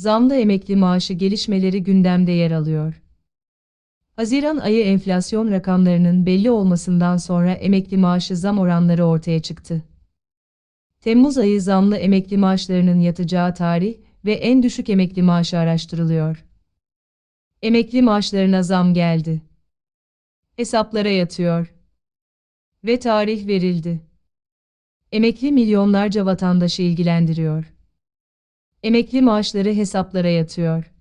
zamlı emekli maaşı gelişmeleri gündemde yer alıyor. Haziran ayı enflasyon rakamlarının belli olmasından sonra emekli maaşı zam oranları ortaya çıktı. Temmuz ayı zamlı emekli maaşlarının yatacağı tarih ve en düşük emekli maaşı araştırılıyor. Emekli maaşlarına zam geldi. Hesaplara yatıyor. Ve tarih verildi. Emekli milyonlarca vatandaşı ilgilendiriyor. Emekli maaşları hesaplara yatıyor.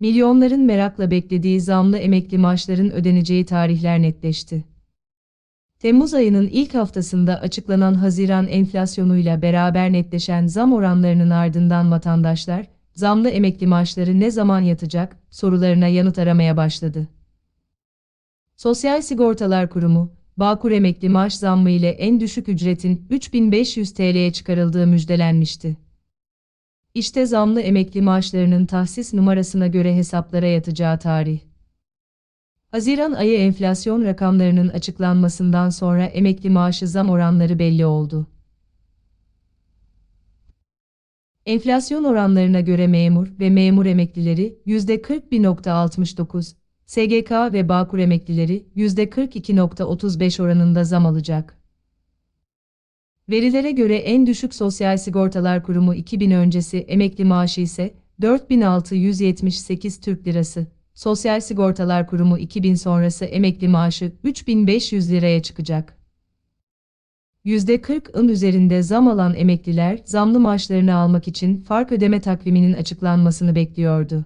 Milyonların merakla beklediği zamlı emekli maaşların ödeneceği tarihler netleşti. Temmuz ayının ilk haftasında açıklanan Haziran enflasyonuyla beraber netleşen zam oranlarının ardından vatandaşlar, zamlı emekli maaşları ne zaman yatacak sorularına yanıt aramaya başladı. Sosyal Sigortalar Kurumu, Bağkur emekli maaş zammı ile en düşük ücretin 3500 TL'ye çıkarıldığı müjdelenmişti. İşte zamlı emekli maaşlarının tahsis numarasına göre hesaplara yatacağı tarih. Haziran ayı enflasyon rakamlarının açıklanmasından sonra emekli maaşı zam oranları belli oldu. Enflasyon oranlarına göre memur ve memur emeklileri %41.69, SGK ve Bağkur emeklileri %42.35 oranında zam alacak. Verilere göre en düşük Sosyal Sigortalar Kurumu 2000 öncesi emekli maaşı ise 4678 Türk Lirası. Sosyal Sigortalar Kurumu 2000 sonrası emekli maaşı 3500 liraya çıkacak. %40'ın üzerinde zam alan emekliler zamlı maaşlarını almak için fark ödeme takviminin açıklanmasını bekliyordu.